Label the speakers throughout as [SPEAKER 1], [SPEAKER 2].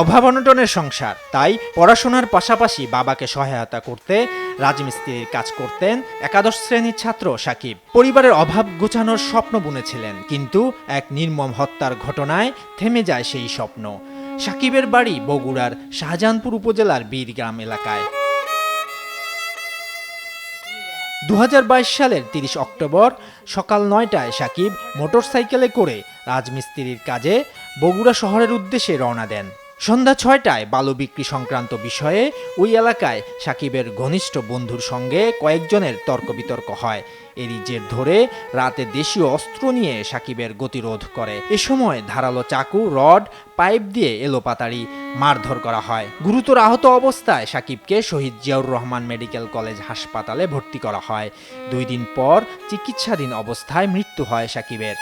[SPEAKER 1] অভাব অনটনের সংসার। তাই পড়াশোনার পাশাপাশি বাবাকে সহায়তা করতে, রাজমিস্ত্রির কাজ করতেন একাদশ শ্রেণির ছাত্র সাকিব। পরিবারের অভাব গোছানোর স্বপ্ন বুনেছিলেন, কিন্তু এক নির্মম হত্যার ঘটনায় থেমে যায় সেই স্বপ্ন। সাকিবের বাড়ি বগুড়ার শাহজাহানপুর উপজেলার বীরগ্রাম এলাকায়। দু হাজার বাইশ সালের তিরিশ অক্টোবর সকাল নয়টায় সাকিব মোটরসাইকেলে করে রাজমিস্ত্রির কাজে বগুড়া শহরের উদ্দেশ্যে রওনা দেন। সন্ধ্যা ছয়টায় বালু বিক্রি সংক্রান্ত বিষয়ে ওই এলাকায় সাকিবের ঘনিষ্ঠ বন্ধুর সঙ্গে কয়েকজনের তর্ক বিতর্ক হয়। এরই জের ধরে রাতে দেশীয় অস্ত্র নিয়ে সাকিবের গতিরোধ করে। এ সময় ধারালো চাকু, রড, পাইপ দিয়ে এলোপাতাড়ি মারধর করা হয়। গুরুতর আহত অবস্থায় সাকিবকে শহীদ জিয়াউর রহমান মেডিকেল কলেজ হাসপাতালে ভর্তি করা হয়। দুই দিন পর চিকিৎসাধীন অবস্থায় মৃত্যু হয় সাকিবের।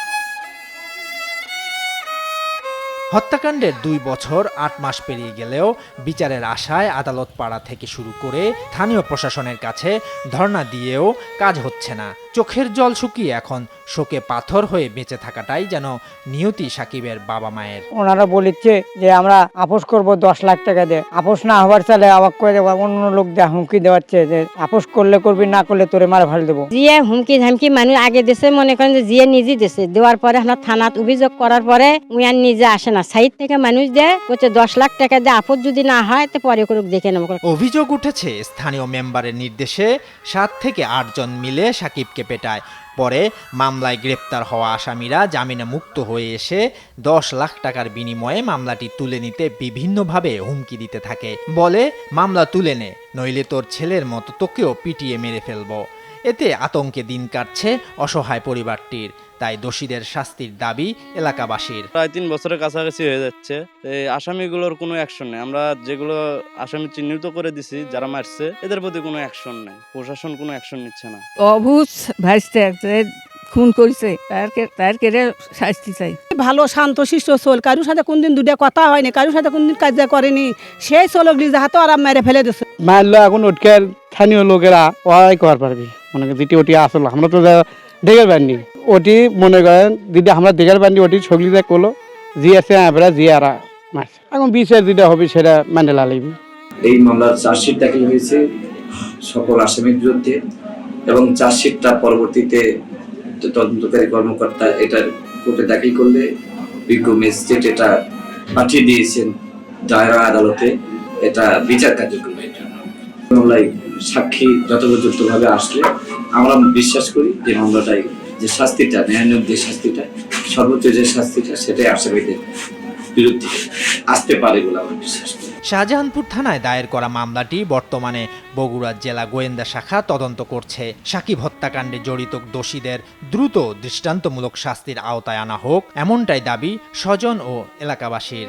[SPEAKER 1] হত্যাকাণ্ডের দুই বছর, আট মাস পেরিয়ে গেলেও বিচারের আশায় আদালত পাড়া থেকে শুরু করে স্থানীয় প্রশাসনের কাছে ধর্ণা দিয়েও কাজ হচ্ছে না। চোখের জল শুকিয়ে এখন শোকে পাথর হয়ে বেঁচে থাকাটাই যেন নিয়তি সাকিবের বাবা মায়ের।
[SPEAKER 2] ওনারা বলেছে যে আমরা আপোষ করব দশ লাখ টাকা দিয়ে। আপোষ না হওয়ার চালে আবার করে দেবো। অন্য লোক দিয়ে হুমকি দেওয়াচ্ছে যে আপোষ করলে করবি না করলে তোরে মারা ফেল দেবো।
[SPEAKER 3] জিয়ে হুমকি ধামকি মানুষ আগে দেশে মনে করেন যে জিয়ে নিজে দেশে দেওয়ার পরে আমরা থানাত অভিযোগ করার পরে উয়ার নিজে আসে না। সাইড থেকে মানুষ দেয় বলছে দশ লাখ টাকা দিয়ে আপদ যদি না হয় তো পরে করুক দেখে নেব।
[SPEAKER 1] অভিযোগ উঠেছে স্থানীয় মেম্বারের নির্দেশে সাত থেকে আটজন মিলে সাকিবকে পেটায়। পরে মামলায় গ্রেপ্তার হওয়া আসামিরা জামিনে মুক্ত হয়ে এসে দশ লাখ টাকার বিনিময়ে মামলাটি তুলে নিতে বিভিন্নভাবে হুমকি দিতে থাকে। বলে, মামলা তুলে নে, নইলে তোর ছেলের মতো তোকেও পিটিয়ে মেরে ফেলব। এতে আতঙ্কে দিন কাটছে অসহায় পরিবারটির। তাই দোষীদের শাস্তির দাবি এলাকাবাসীর।
[SPEAKER 4] প্রায় তিন বছরের কাছাকাছি হয়ে যাচ্ছে। এই আসামিগুলোর কোনো অ্যাকশন নেই। আমরা যেগুলো আসামি চিহ্নিত করে দিছি যারা মারছে এদের প্রতি কোনো অ্যাকশন নেই। প্রশাসন কোনো অ্যাকশন নিচ্ছে না।
[SPEAKER 5] অভূত ভাসতে খুন করেছে। তারকে তার কেড়ে শাস্তি চাই।
[SPEAKER 6] ভালো শান্ত শিষ্ট চল। কারোর সাথে কোনদিন দুটা কথা হয়নি কারোর সাথে কোনদিন কাজ করেনি। সেই চলক যাহাতো আরাম মেরে ফেলে দিচ্ছে
[SPEAKER 7] মারলো এখন ওটকার স্থানীয় লোকেরা ওয়াই করার পারবি। মনে করেন যেটি ওটি আসলো, আমরা তো দেখে পারিনি ওটি মনে করেন, যদি আমরা দেখে পারিনি ওটি ছগলিতে করল জি আছে আমরা জি আর মারছে এখন বিচার যেটা হবে সেটা মানে লালিবি
[SPEAKER 8] এই মামলার চার্জশিট দাখিল হয়েছে সকল আসামির বিরুদ্ধে এবং চার্জশিটটা পরবর্তীতে তদন্তকারী কর্মকর্তা এটা কোর্টে দাখিল করলে বিজ্ঞ ম্যাজিস্ট্রেট এটা পাঠিয়ে দিয়েছেন দায়রা আদালতে। এটা বিচার কার্যক্রমের জন্য মামলায় সাক্ষী যথোপযুক্তভাবে আসলে আমরা বিশ্বাস করি যে মামলাটাই যে শাস্তিটা ন্যায়ানক যে শাস্তিটা, সর্বোচ্চ যে শাস্তিটা সেটাই আসামিদের বিরুদ্ধে আসতে পারে বলে আমরা বিশ্বাস করি।
[SPEAKER 1] শাহজাহানপুর থানায় দায়ের করা মামলাটি বর্তমানে বগুড়া জেলা গোয়েন্দা শাখা তদন্ত করছে। সাকিব হত্যাকাণ্ডে জড়িত দোষীদের দ্রুত দৃষ্টান্তমূলক শাস্তির আওতায় আনা হোক, এমনটাই দাবি স্বজন ও এলাকাবাসীর।